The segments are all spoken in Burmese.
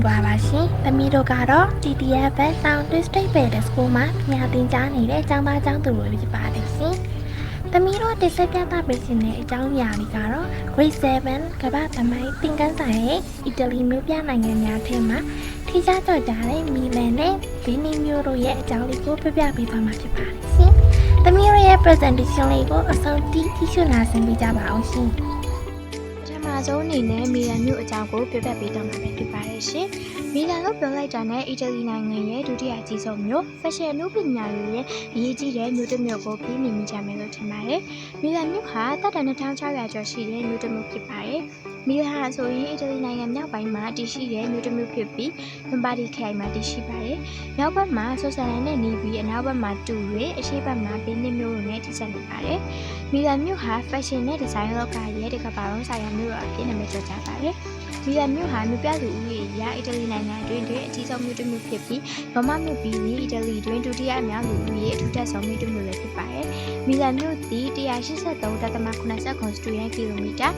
င်္ဂလာပါရှင်။သမီးတို့ကတော့ TTF Sound District Bell School မှာပညာသင်ကြားနေတဲ့အကျောင်းသားကျောင်းသူတွေဖြစ်ပါတယ်ရှင်။သမီးတို့တင်ဆက်ပြသပေးခြင်းတဲ့အကြောင်းအရာတွေကတော့ Grade 7ကမ္ဘာသမိုင်းသင်ခန်းစာရဲ့အီတလီမြို့ပြနိုင်ငံများထဲမှာထိခြားကြော်ကြတဲ့မီလန်နဲ့ဗီနီမျိုးတို့ရဲ့အကြောင်းလေးကိုပြပြပေးသွားမှာဖြစ်ပါတယ်ရှင်။သမီးတို့ရဲ့ presentation လေးကိုအဆုံးထိကြည့်ရှုနာဆင်ပေးကြပါအောင်ရှင်။ပထမ ဆုံးအနေနဲ့မီလန်မြို့အကြောင်းကိုပြပြပေးတော့မှာပဲဖြစ်ပါတယ်ရှင်။မီလန်လို့ပြောလိုက်တာနဲ့အီတလီနိုင်ငံရဲ့ဒုတိယအကြီးဆုံးမြို့ဖက်ရှင်အမှုပညာတွေရဲ့အရေးကြီးတဲ့မြို့တစ်မြို့ကိုပြီးမြင်မိကြမယ်လို့ထင်ပါတယ်။မီလန်မြို့ဟာတပ်တန်2600ကျော်ရှိတဲ့မြို့တစ်မြို့ဖြစ်ပါတယ်။မီလန်ဟာဆိုရင်အီတလီနိုင်ငံမြောက်ပိုင်းမှာတည်ရှိတဲ့မြို့တစ်မြို့ဖြစ်ပြီးလွန်ပါဒီခရိုင်မှာတည်ရှိပါတယ်။မြောက်ဘက်မှာဆွစ်ဇာလန်နဲ့နီးပြီးအနောက်ဘက်မှာတူတွေအရှေ့ဘက်မှာဘင်းနစ်မြို့တို့နဲ့ထိစပ်နေပါတယ်။မီလန်မြို့ဟာ fashion နဲ့ design လောကရဲ့တကမ္ဘာလုံးဆိုင်ရာမြို့တော်အဖြစ်နာမည်ကျော်ကြပါတယ်။ မီလန်မြို့ဟာမြို့ပြသူဦးရေအရအီတလီနိုင်ငံအတွင်းတွင်အကြီးဆုံးမြို့တစ်မြို့ဖြစ်ပြီးရောမမြို့ပြီးရင်အီတလီတွင်ဒုတိယအများလူဦးရေအထူးတက်ဆုံးမြို့တစ်မြို့လည်းဖြစ်ပါတယ်။မီလန်မြို့သည်183.89စတူရန်ကီလိုမီတာ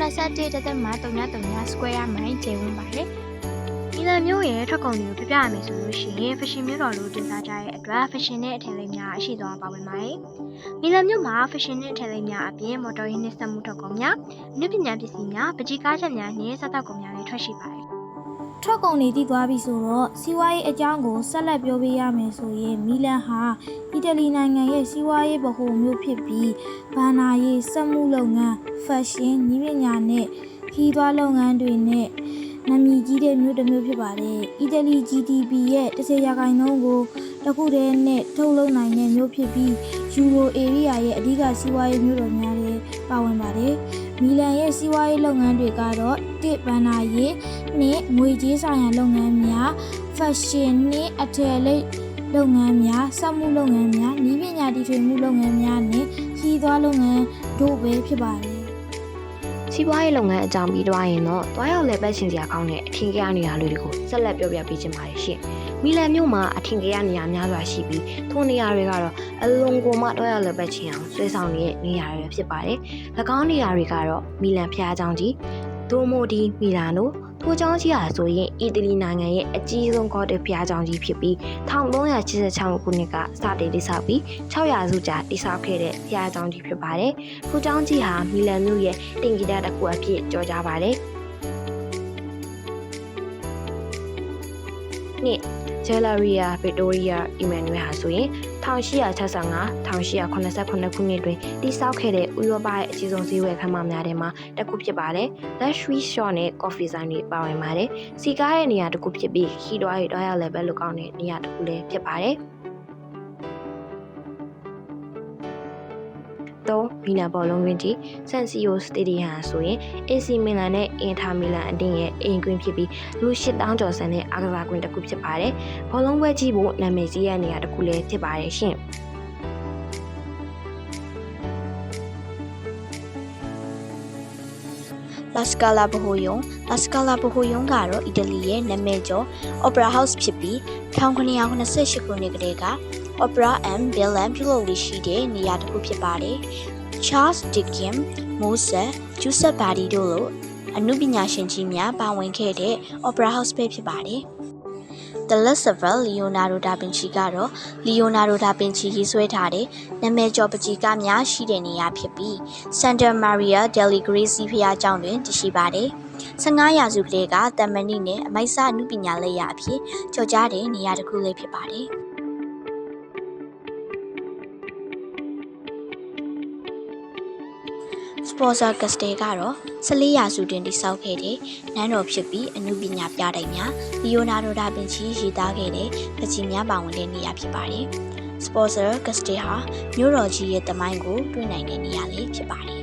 91.333 square mile ကျယ်ဝန်းပါတယ်။မီ လန်မြို့ရဲ့ထွက်ကုန်တွေကိုပြပြရမယ်ဆိုလို့ရှိရင် fashion မြို့တော်လို့တင်စားကြတဲ့အတွက် fashion နဲ့အထည်လေးများအရှိသွားပါဝင်ပါတယ်။မီလန်မြို့မှာ fashion နဲ့ထည်လိပ်များအပြင် မော်တော်ယာဉ်နှင့်စက်မှုထုတ်ကုန်များအနုပညာပစ္စည်းများပကြီးကားချက်များနှင့်စားသောက်ကုန်များလည်းထွက်ရှိပါတယ်ထွက်ကုန်တွေတည်သွားပြီဆိုတော့စီးပွားရေးအကြောင်းကိုဆက်လက်ပြောပြရမယ်ဆိုရင်မီလန်ဟာအီတလီနိုင်ငံရဲ့စီးပွားရေးဗဟိုမြို့ဖြစ်ပြီးဘာနာရေးစက်မှုလုပ်ငန်းဖက်ရှင်ညီပညာနဲ့ခီးသွွားလုပ်ငန်းတွေနဲ့ နာမည်ကြီးတဲ့မြို့တစ်မြို့ဖြစ်ပါတယ်အီတလီ GDP ရဲ့30ရာခိုင်နှုန်းကိုတစ်ခုတည်းနဲ့ထုတ်လုပ်နိုင်တဲ့မြို့ဖြစ်ပြီးယူရိုဧရိယာရဲ့အဓိကစီးပွားရေးမြို့တော်များလည်းပါဝင်ပါတယ်မီလန်ရဲ့စီးပွားရေးလုပ်ငန်းတွေကတော့တစ်ဘန်နာရေးနှင့်ငွေကြေးဆိုင်ရာလုပ်ငန်းများဖက်ရှင်နှင့်အထည်လိပ်လုပ်ငန်းများစက်မှုလုပ်ငန်းများဤပညာတည်ထွင်မှုလုပ်ငန်းများနှင့်ခီးသွွားလုပ်ငန်းတို့ပဲဖြစ်ပါတယ် စီးပွားရေးလုပ်ငန်းအကြောင်းပြီးတော့ရင်တော့တွားရောက်လဲပတ်ရှင်စရာကောင်းတဲ့အထင်ကြီးနေရာလေးတွေကိုဆက်လက်ပြောပြပေးခြင်းပါတယ်ရှင်။မီလန်မြို့မှာအထင်ကြီးနေရာများစွာရှိပြီးထိုနေရာတွေကတော့အလွန်ကိုမှတွားရောက်လဲပတ်ခြင်းအောင်ဆွဲဆောင်နေတဲ့နေရာတွေဖြစ်ပါတယ်။၎င်းနေရာတွေကတော့မီလန်ဖျားเจ้าကြီးဒိုမိုဒီမီလာနို ထိုကျောင်းကြီးဟာဆိုရင်အီတလီနိုင်ငံရဲ့အကြီးဆုံးကော့တစ်ဘုရားကျောင်းကြီးဖြစ်ပြီး1386ခုနှစ်ကစတင်တည်ဆောက်ပြီး600စုကြာတည်ဆောက်ခဲ့တဲ့ဘုရားကျောင်းကြီးဖြစ်ပါတယ်။ထိုကျောင်းကြီးဟာမီလန်မြို့ရဲ့တင်ဂီတာတစ်ခုအဖြစ်ကျော်ကြားပါတယ်။နှစ် Galleria Victoria Emmanuel ဟာဆိုရင် 1865 1889ခုနှစ်တွင်တည်ဆောက်ခဲ့တဲ့ဥရောပရဲ့အကြီးဆုံးဈေးဝယ်ခန်းမများထဲမှာတစ်ခုဖြစ်ပါတယ်။ Luxury Shop နဲ့ Coffee ဆိုင်တွေပါဝင်ပါတယ်။စီကားရဲ့နေရာတစ်ခုဖြစ်ပြီးခီးတွားရဲ့တွားရောက် level လို့ကောင်းတဲ့နေရာတစ်ခုလည်းဖြစ်ပါတယ်။ တော့မီလန်ဘောလုံးကွင်းတီဆန်စီယိုစတေဒီယမ်ဆိုရင် AC မီလန်နဲ့အင်တာမီလန်အတင်းရဲ့အိမ်ကွင်းဖြစ်ပြီးလူ8000ကျော်ဆန်တဲ့အားကစားကွင်းတစ်ခုဖြစ်ပါတယ်။ဘောလုံးပွဲကြီးဖို့နာမည်ကြီးရတဲ့နေရာတစ်ခုလည်းဖြစ်ပါတယ်ရှင်။ La Scala ဘဟုယုံ La Scala ဘဟုယုံကတော့အီတလီရဲ့နာမည်ကျော် Opera House ဖြစ်ပြီး 1988ခုနှစ်ကတည်းက Opera and Ballad ပြုလုပ်လေးရှိတဲ့နေရာတစ်ခုဖြစ်ပါတယ်။ Charles Dickens, Mozart, Giuseppe Verdi တို့လိုအမှုပညာရှင်ကြီးများပါဝင်ခဲ့တဲ့ Opera House ပဲဖြစ်ပါတယ်။ The Last of Leonardo da Vinci ကတော့ Leonardo da Vinci ရေးဆွဲထားတဲ့နာမည်ကျော်ပကြီးကားများရှိတဲ့နေရာဖြစ်ပြီး Santa Maria delle Grazie ဖျားကျောင်းတွင်တည်ရှိပါတယ်။15ရာစုကလေးကတမန်နီနဲ့အမိုက်စာအမှုပညာလက်ရာအဖြစ်ကြော်ကြားတဲ့နေရာတစ်ခုလေးဖြစ်ပါတယ်။ Sponsor Castle ကတော့14ရာစုတွင်တည်ဆောက်ခဲ့တဲ့နန်းတော်ဖြစ်ပြီးအမှုပညာပြတိုက်များ Leonardo da Vinci ရေးသားခဲ့တဲ့ပကြီးများပါဝင်တဲ့နေရာဖြစ်ပါတယ်။ Sponsor Castle ဟာမြို့တော်ကြီးရဲ့တမိုင်းကိုတွေ့နိုင်တဲ့နေရာလေးဖြစ်ပါတယ်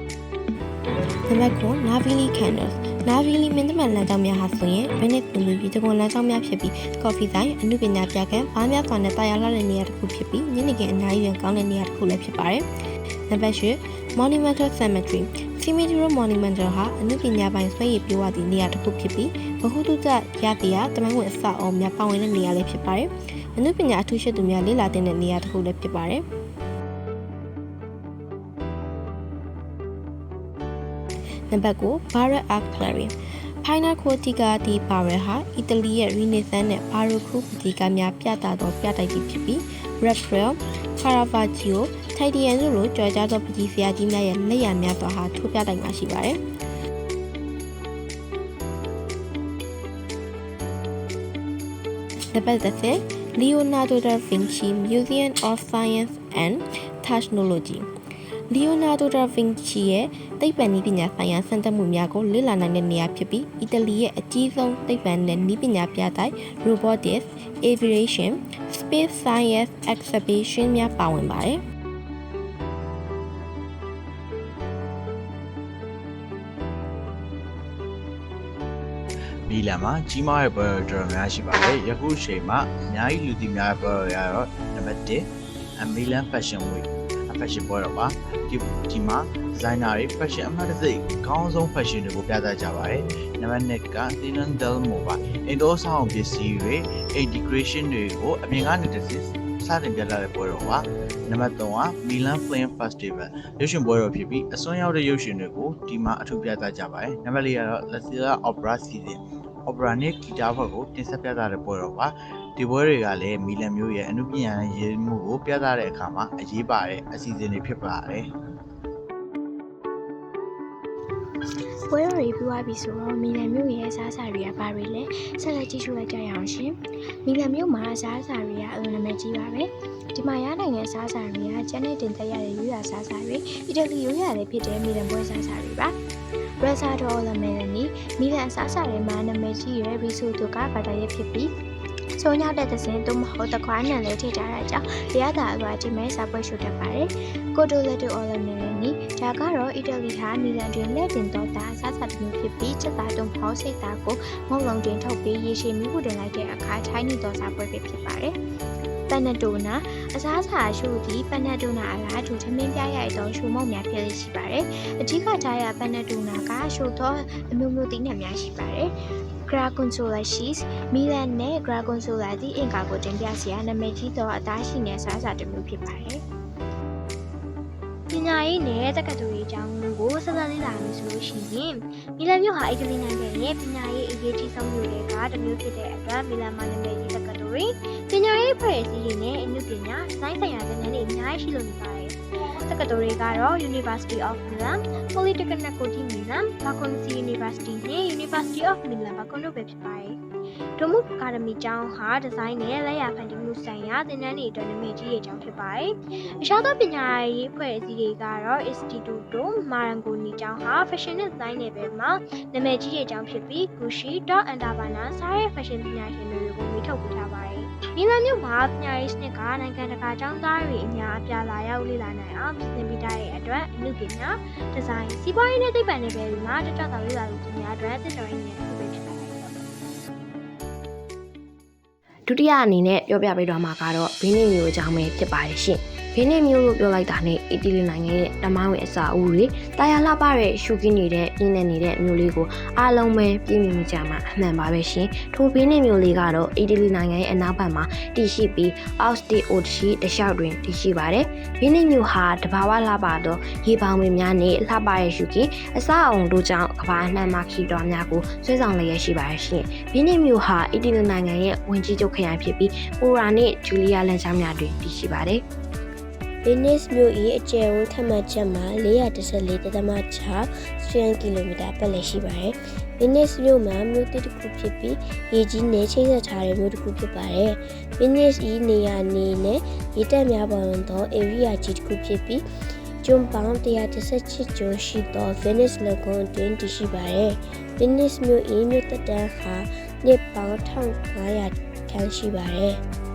နံပါတ်9 Navili Candles Navili မင်းသမန်လမ်းကြောင်းများဟာဆိုရင် Venice လူမျိုးပြည်တကွန်လမ်းကြောင်းများဖြစ်ပြီး coffee ဆိုင်အမှုပညာပြခန်းဘားများစွာနဲ့တာယာလှတဲ့နေရာတစ်ခုဖြစ်ပြီးညနေခင်းအနားယူရန်ကောင်းတဲ့နေရာတစ်ခုလည်းဖြစ်ပါတယ်။နံပါတ်10 Monumental Cemetery Cemetery Monumental ဟာအမှုပညာပိုင်းဆွဲရည်ပြောရသည့်နေရာတစ်ခုဖြစ်ပြီးဘဟုတုတရတရားတမန်ဝင်အစအုံများပါဝင်တဲ့နေရာလည်းဖြစ်ပါတယ်။အမှုပညာအထူးရှိသူများလေ့လာတဲ့နေရာတစ်ခုလည်းဖြစ်ပါတယ်။နံပါတ်9 Barrett Art Gallery Pina Cortica di Barre ဟာအီတလီရဲ့ Renaissance နဲ့ Baroque ပတိကများပြသသောပြတိုက်ကြီးဖြစ်ပြီး Raphael, Caravaggio, Titian တို့လိုကြွယ်ကြားသောပတိဆရာကြီးများရဲ့လက်ရာများစွာဟာထိုးပြတိုက်မှာရှိပါတယ်။နံပါတ်30 Leonardo da Vinci Museum of Science and Technology Leonardo da Vinci ရဲ့သိပ္ပံနည်းပညာဆိုင်ရာစံတက်မှုများကိုလေ့လာနိုင်တဲ့နေရာဖြစ်ပြီးအီတလီရဲ့အကြီးဆုံးသိပ္ပံနဲ့နည်းပညာပြတိုက် Robotics, Aviation, Space Science Exhibition များပါဝင်ပါတယ်။မီလန်မှာကြီးမားတဲ့ပွဲတော်တော်များရှိပါတယ်ယခုချိန်မှာအများကြီးလူသိများတဲ့ပွဲတော်ရတော့နံပါတ်1အမီလန် Fashion Week fashion ပွဲတော်ပါဒီဒီမှာဒီဇိုင်နာတွေ fashion အမှတ်တစိအကောင်းဆုံး fashion တွေကိုပြသကြပါတယ်နံပါတ်2က Dylan Delmo ပါအင်ဒိုဆောင်ပစ္စည်းတွေ integration တွေကိုအပြင်ကနေတစ်စစ်စတင်ပြသတဲ့ပွဲတော်ပါနံပါတ်3က Milan Film Festival ရုပ်ရှင်ပွဲတော်ဖြစ်ပြီးအစွမ်းရောက်တဲ့ရုပ်ရှင်တွေကိုဒီမှာအထူးပြသကြပါတယ်နံပါတ်4ကတော့ La Silla Opera Season opera နဲ့ဂီတဘက်ကိုတင်ဆက်ပြသတဲ့ပွဲတော်ပါ ဒီပွဲတွေကလည်းမီလန်မျိုးရဲ့အမှုပညာရေးမှုကိုပြသတဲ့အခါမှာအရေးပါတဲ့အစီအစဉ်တွေဖြစ်ပါတယ်ပွဲတော်တွေပြီးသွားပြီဆိုတော့မီလန်မြို့ရဲ့စားစာတွေကဘာတွေလဲဆက်လက်ကြည့်ရှုလိုက်ကြရအောင်ရှင်မီလန်မြို့မှာစားစာတွေကအလွန်နာမည်ကြီးပါပဲဒီမှာရနိုင်ငံစားစာတွေကကျန်းတဲ့တင်သက်ရတဲ့ရိုးရာစားစာတွေအီတလီရိုးရာတွေဖြစ်တဲ့မီလန်ပွဲစားစာတွေပါရက်ဆာဒေါ်လမန်နီမီလန်စားစာတွေမှာနာမည်ကြီးရဲ့ရီဆိုတိုကဘာသာရေးဖြစ်ပြီး ချုံညောက်တဲ့သစင်တို့မဟုတ်တခွားနံလေးထိထားတာကြောင့်တရားသာအလွာဒီမဲစာပွဲရှုတတ်ပါတယ်ကိုတိုလက်တိုအော်လမန်နီဒါကတော့အီတလီဟာမီလန်တွင်လက်တင်တော်တာစားစာတစ်မျိုးဖြစ်ပြီးချက်သားတုံဖောက်စိတ်သားကိုမုံလုံးတင်ထုတ်ပြီးရေရှည်မိဖို့တင်လိုက်တဲ့အခါထိုင်းနေတော်စာပွဲဖြစ်ပါတယ်ပန်နတိုနာအစားအစာရှုသည်ပန်နတိုနာအလားတူသမင်းပြရိုက်သောရှုံမုံများဖြစ်လေရှိပါတယ်။အဓိကထားရပန်နတိုနာကရှုသောအမျိုးမျိုးသိနှံများရှိပါတယ်။ Gragonzola cheese မီလန်နဲ့ Gragonzola သည်အင်ကာကိုတင်ပြစရာနာမည်ကြီးသောအသားရှိတဲ့စားစာတစ်မျိုးဖြစ်ပါတယ်။ပညာရေးနဲ့တက္ကသိုလ်ရေးအကြောင်းကိုဆက်လက်လေ့လာမယ်ဆိုလို့ရှိရင်မီလန်မြို့ဟာအီတလီနိုင်ငံရဲ့ပညာရေးအရေးကြီးဆုံးမြို့တွေကတစ်မျိုးဖြစ်တဲ့အတွက်မီလန်မှာနာမည်ကြီးတက္ကသိုလ်တွေပညာရေးဖွဲ့စည်းရေးနဲ့အမှုပညာဒီဇိုင်းဆိုင်ရာသင်တန်းတွေအများကြီးရှိလို့နေပါတယ်။တက္ကသိုလ်တွေကတော့ University of Milan, Politecnico di Milan, Bocconi University နဲ့ University of Milan ဘကွန်တို့ပဲဖြစ်ပါတယ်။ဒိုမှုအကာဒမီကျောင်းဟာဒီဇိုင်းနဲ့လက်ရာဖန်တီးမှုဆိုင်ရာသင်တန်းတွေအတွက်နာမည်ကြီးတဲ့ကျောင်းဖြစ်ပါတယ်။အခြားသောပညာရေးဖွဲ့စည်းတွေကတော့ Istituto Marangoni ကျောင်းဟာ Fashion နဲ့ Design နယ်ပယ်မှာနာမည်ကြီးတဲ့ကျောင်းဖြစ်ပြီး Gucci, Dot and Gabbana စားတဲ့ fashion ပညာရှင်တွေကိုမိထုတ်ပေးထားပါတယ်။ မီလန်မြို့မှာပညာရေးစနစ်ကနိုင်ငံတကာကျောင်းသားတွေအများအပြားလာရောက်လေ့လာနိုင်အောင်ပြင်ဆင်ပေးထားတဲ့အတွက်အမှုပညာဒီဇိုင်းစီးပွားရေးနဲ့သိပ္ပံနယ်ပယ်တွေမှာတက်ကြွတော်လေ့လာလူကြီးများအတွက်စစ်တော်ရင်းနဲ့အခုပဲဖြစ်ပါတယ်။ဒုတိယအနေနဲ့ပြောပြပေးတော့မှာကတော့ဘင်းနစ်မျိုးအကြောင်းပဲဖြစ်ပါတယ်ရှင် ဘင်းနစ်မျိုးလို့ပြောလိုက်တာနဲ့အီတလီနိုင်ငံရဲ့တမိုင်းဝင်အစာအုပ်တွေတာယာလှပတဲ့ရှုခင်းနေတဲ့ပြင်းနေနေတဲ့မျိုးလေးကိုအားလုံးပဲပြည့်မြင်မိကြမှာအမှန်ပါပဲရှင်ထိုဘင်းနစ်မျိုးလေးကတော့အီတလီနိုင်ငံရဲ့အနောက်ဘက်မှာတည်ရှိပြီး Austin Ocean တလျှောက်တွင်တည်ရှိပါတယ်ဘင်းနစ်မျိုးဟာတဘာဝလှပသောရေပေါင်ပင်များနဲ့လှပတဲ့ရှုခင်းအစာအုံတို့ကြောင့်ကဘာနှံ့မှခီတော်များကိုဆွဲဆောင်လျက်ရှိပါတယ်ရှင်ဘင်းနစ်မျိုးဟာအီတလီနိုင်ငံရဲ့ဝင်ကြီးချုပ်ခရိုင်ဖြစ်ပြီးပူရာနဲ့ဂျူလီယာလန်ချောင်းများတွင်တည်ရှိပါတယ် ဗီနစ်မြို့၏အကျယ်ဝန်းခန့်မှန်းချက်မှာ414.6စတုရန်ကီလိုမီတာပတ်လည်ရှိပါတယ်။ဗီနစ်မြို့မှာမြို့တစ်တစ်ခုဖြစ်ပြီးရေကြီးနဲ့ချိတ်ဆက်ထားတဲ့မြို့တစ်ခုဖြစ်ပါတယ်။ဗီနစ်၏နေရာနေနဲ့ရေတက်များပါဝင်သောဧရိယာကြီးတစ်ခုဖြစ်ပြီးကျွန်းပေါင်း116ကျွန်းရှိသော Venice Lagoon အတွင်းတည်ရှိပါတယ်။ Venice မြို့၏မြို့သက်တမ်းဟာနှစ်ပေါင်း1500ခန့်ရှိပါတယ်။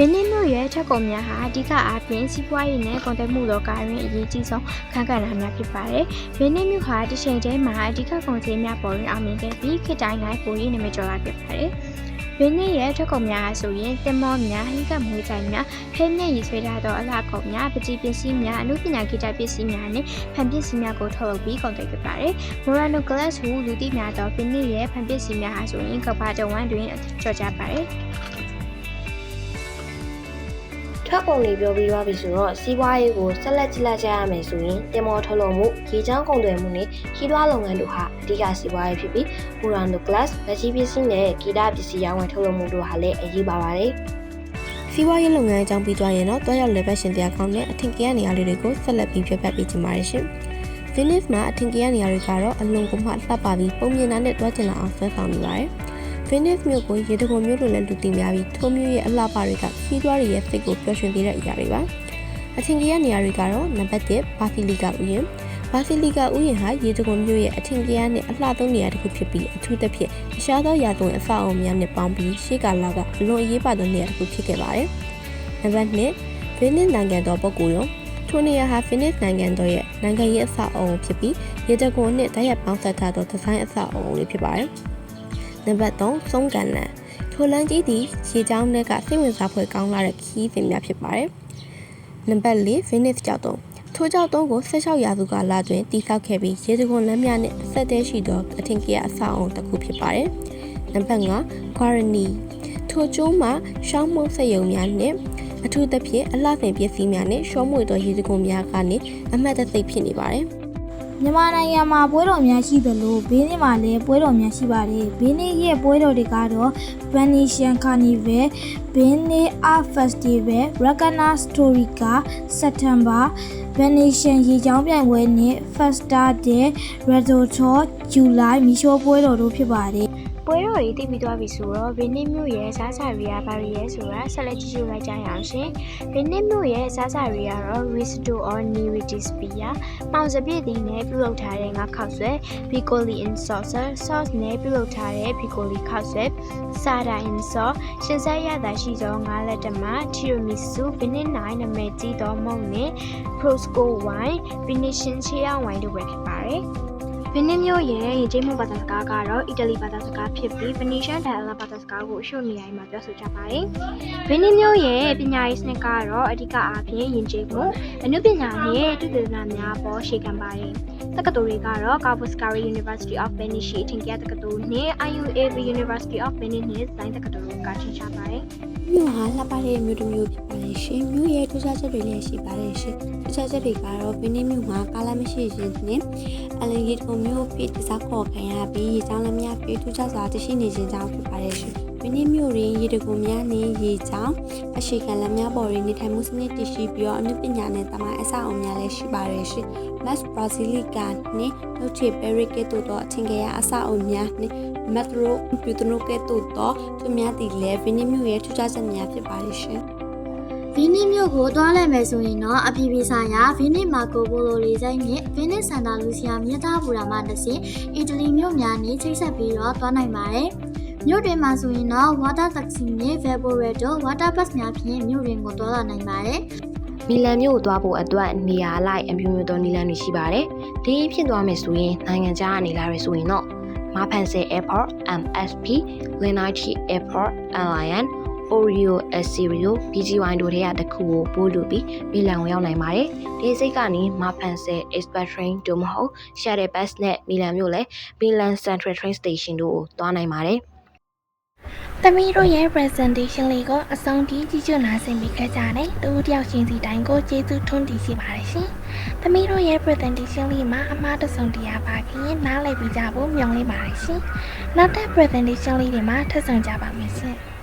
ဗင်းနစ်မြို့ရဲ့ချက်ကုန်များဟာအဓိကအားဖြင့်စီးပွားရေးနဲ့ကုန်သွယ်မှုလောကတွင်အရေးကြီးဆုံးခန်းကဏ္ဍများဖြစ်ပါတယ်။ဗင်းနစ်မြို့ဟာတစ်ချိန်တည်းမှာအဓိကကုန်စည်များပေါ်တွင်အောင်မြင်ခဲ့ပြီးခေတ်တိုင်း၌ပို၍နာမည်ကျော်လာဖြစ်ပါတယ်။ဗင်းနစ်ရဲ့ချက်ကုန်များဟာဆိုရင်တင်မောများဟိကမွေးကြိုင်များဖဲမြက်ရည်ဆွဲထားသောအလှကုန်များပတိပစ္စည်းများအမှုပညာကိစ္စပစ္စည်းများနဲ့ဖန်ပစ္စည်းများကိုထုတ်လုပ်ပြီးကုန်သွယ်ခဲ့ပါတယ်။ Morano Glass ဟုလူသိများသောဗင်းနစ်ရဲ့ဖန်ပစ္စည်းများဟာဆိုရင်ကမ္ဘာတဝန်းတွင်ကျော်ကြားပါတယ်။ဒ ထွက်ကုန်တွေပြောပြီးသွားပြီဆိုတော့စီးပွားရေးကိုဆက်လက်ကြည့်လိုက်ကြရမယ်ဆိုရင်တင်မော်ထုတ်လုပ်မှုရေချောင်းကုန်သွယ်မှုနဲ့ခီးသွွားလုပ်ငန်းတို့ဟာအဓိကစီးပွားရေးဖြစ်ပြီးပူရန်ဒိုဂလတ်ဗက်ကြီးပစ္စည်းနဲ့ဂီတပစ္စည်းရောင်းဝယ်ထုတ်လုပ်မှုတို့ဟာလည်းအရေးပါပါတယ်စီးပွားရေးလုပ်ငန်းအကြောင်းပြီးသွားရင်တော့တွားရောက်လည်ပတ်ရှင်တရားကောင်းတဲ့အထင်ကြီးရနေရာလေးတွေကိုဆက်လက်ပြီးပြတ်ပတ်ပေးချင်ပါတယ်ရှင်။ Venice မှာအထင်ကြီးရနေရာတွေကတော့အလွန်ကိုမှလှပပြီးပုံမြင်တာနဲ့တွားကျင်လာအောင်ဆွဲဆောင်နေပါတယ်။ Venice မြို့ကိုရေတံခွန်မြို့လိုလည်းလူသိများပြီးထိုမြို့ရဲ့အလှပတွေကစီးပွားရေးရဲ့စိတ်ကိုပျော်ရွှင်စေတဲ့အရာတွေပါ။အထင်ကြီးရနေရာတွေကတော့နံပါတ်1ဘာစီလီကာဥယျာဉ်ဘာစီလီကာဥယျာဉ်ဟာရေတံခွန်မြို့ရဲ့အထင်ကြီးရနဲ့အလှဆုံးနေရာတစ်ခုဖြစ်ပြီးအထူးသဖြင့်အရှားသောရာဇဝင်အဆောက်အအုံများနဲ့ပေါင်းပြီးရှေးကာလကအလွန်အရေးပါတဲ့နေရာတစ်ခုဖြစ်ခဲ့ပါတယ်။နံပါတ်2ဗီနစ်နိုင်ငံတော်ပုဂ္ဂိုလ်ရုံထိုနေရာဟာဗီနစ်နိုင်ငံတော်ရဲ့နိုင်ငံရေးအဆောက်အအုံဖြစ်ပြီးရေတကွန်နဲ့တိုက်ရိုက်ပေါင်းစပ်ထားသောဒီဇိုင်းအဆောက်အအုံလေးဖြစ်ပါတယ်။ နံပါတ်3စုံကန်လန်ထိုလန်ကြီးသည်ရေချောင်းတွေကစိတ်ဝင်စားဖွယ်ကောင်းလာတဲ့ခီးစဉ်များဖြစ်ပါတယ်။နံပါတ်4ဗီနစ်ကြောက်တုံးထိုကြောက်တုံးကို16ရာစုကာလတွင်တည်ဆောက်ခဲ့ပြီးရေတကွန်လမ်းများနဲ့ဆက်တဲရှိသောအထင်ကြီးအဆောက်အအုံတစ်ခုဖြစ်ပါတယ်။နံပါတ်5ဂွာရနီထိုကျိုးမှာရှောင်းမုံစက်ရုံများနဲ့အထူးသဖြင့်အလှပင်ပစ္စည်းများနဲ့ရှောမွေသောရေစကုန်များကနေအမှတ်တသိပ်ဖြစ်နေပါတယ် မြန်မာနိုင်ငံမှာပွဲတော်များရှိသလိုဘေးနစ်မှာလည်းပွဲတော်များရှိပါတယ်ဘေးနစ်ရဲ့ပွဲတော်တွေကတော့ Venetian Carnival ဘေးနစ် Art Festival Ragana Storica September Venetian ရေချောင်းပြိုင်ပွဲနဲ့ Festa de Redoto July မီရှိုးပွဲတော်တို့ဖြစ်ပါတယ် ပွဲတော်တွေတည်ပြီးသွားပြီဆိုတော့ဗီနစ်မြို့ရဲ့စားစာရီယာဘာရီရဲဆိုတာဆက်လက်ကြည့်ရှုလိုက်ကြရအောင်ရှင်။ဗီနစ်မြို့ရဲ့စားစာရီယာတော့ Risto or Niridispia မောင်စပြည့်သည်နဲ့ပြုလုပ်ထားတဲ့ငါခောက်ဆွဲ Piccoli in saucer sauce နဲ့ပြုလုပ်ထားတဲ့ Piccoli ခောက်ဆွဲ Sada in sauce ရှင်ဆက်ရတာရှိသောငါးလက်တမ Tiramisu ဗီနစ်နိုင်နာမည်ကြီးသောမုန့်နဲ့ Prosco wine ဗီနစ်ရှင်ချေရဝိုင်းတို့ပဲဖြစ်ပါတယ်။ ဗီနစ်မြို့ရဲ့ယဉ်ကျေးမှုဘာသာစကားကတော့အီတလီဘာသာစကားဖြစ်ပြီးဗနီရှန်ဒိုင်အလာဘာသာစကားကိုအရှုပ်နေရာမှာပြောဆိုကြပါတယ်။ဗီနစ်မြို့ရဲ့ပညာရေးစနစ်ကတော့အဓိကအားဖြင့်ယဉ်ကျေးမှုအနုပညာနဲ့တုတေသနာများပေါ်ရှေ့ခံပါတယ်။တက္ကသိုလ်တွေကတော့ Cavuscari University of Venice ရှိထင်ကြတက္ကသိုလ်နဲ့ IUAV University of Venice နဲ့ဇိုင်းတက္ကသိုလ်တို့ကထင်ရှားပါတယ်။မြို့ ဟာလှပတဲ့မြို့တစ်မြို့ဖြစ်ပါတယ်ရှင်မြို့ရဲ့ထူးခြားချက်တွေလည်းရှိပါတယ်ရှင်ထူးခြားချက်တွေကတော့ဗီနစ်မြို့မှာကားလမ်းမရှိခြင်းနဲ့အလင်ဂီတိုမြို့ဖြစ်တစားခေါ်ခံရပြီးရေချောင်းလည်းများပြီးထူးခြားစွာတရှိနေခြင်းကြောင့်ဖြစ်ပါတယ်ရှင်ဗီနစ်မြို့တွင်ရေတကုများနဲ့ရေချောင်းအရှိခံလည်းများပေါ်တွင်နေထိုင်မှုစနစ်တည်ရှိပြီးတော့အနုပညာနဲ့တမိုင်းအဆောက်အအုံများလည်းရှိပါတယ်ရှင် Las Brasilica နဲ့ထုတ်ချေ Peric ကဲ့သို့သောအထင်ကြီးအဆောက်အအုံများနဲ့ Metro Putuno ကဲ့သို့သောသူများတည်လဲဗီနစ်မြို့ရဲ့ထူးခြားချက်များဖြစ်ပါတယ်ရှင်ဗီနစ်မြို့ကိုတွားလိုက်မယ်ဆိုရင်တော့အပြည်ပြည်ဆိုင်ရာဗီနစ်မာကိုပိုလိုလေးစိတ်နဲ့ဗီနစ်စန်တာလူစီယာမြစ်သားဘူရာမှတစ်ဆင့်အီတလီမြို့များနဲ့ချိတ်ဆက်ပြီးတော့တွားနိုင်ပါတယ်။မြို့တွင်မှာဆိုရင်တော့ water taxi နဲ့ Vaporetto water bus များဖြင့်မြို့တွင်ကိုတွားလာနိုင်ပါတယ်။မီလန်မြို့ကိုသွားဖို့အတွက်နေရာအလိုက်အမျိုးမျိုးသောနည်းလမ်းတွေရှိပါတယ်။ဒီဖြစ်သွားမယ်ဆိုရင်နိုင်ငံခြားကနေလာရဆိုရင်တော့ မာဖန်ဆယ် Airport MSP, Lenati Airport Airline, Oreo Asirio, BGY တို့ထဲကတစ်ခုကိုပို့လို့ပြီးမီလန်ကိုရောက်နိုင်ပါတယ်။ဒီစိတ်ကနေမာဖန်ဆယ် Express Train တို့မဟုတ် Shuttle Bus နဲ့မီလန်မြို့လဲ Milan Central Train Station တို့ကိုသွားနိုင်ပါတယ်။။ သမီးတို့ရဲ့ presentation လေးကိုအဆုံးထိကြည့်ကြနာဆင်ပေးခဲ့ကြတယ်။တူတယောက်ချင်းစီတိုင်းကိုကျေးဇူးထွန်းတည်ရှိပါတယ်ရှင်။သမီးတို့ရဲ့ presentation လေးမှာအမှားတစ်စုံတရာပါခင်နားလည်ပြီးကြဖို့မျှော်လင့်ပါတယ်ရှင်။နောက်ထပ် presentation လေးတွေမှာထပ်ဆောင်ကြပါမယ်ရှင်။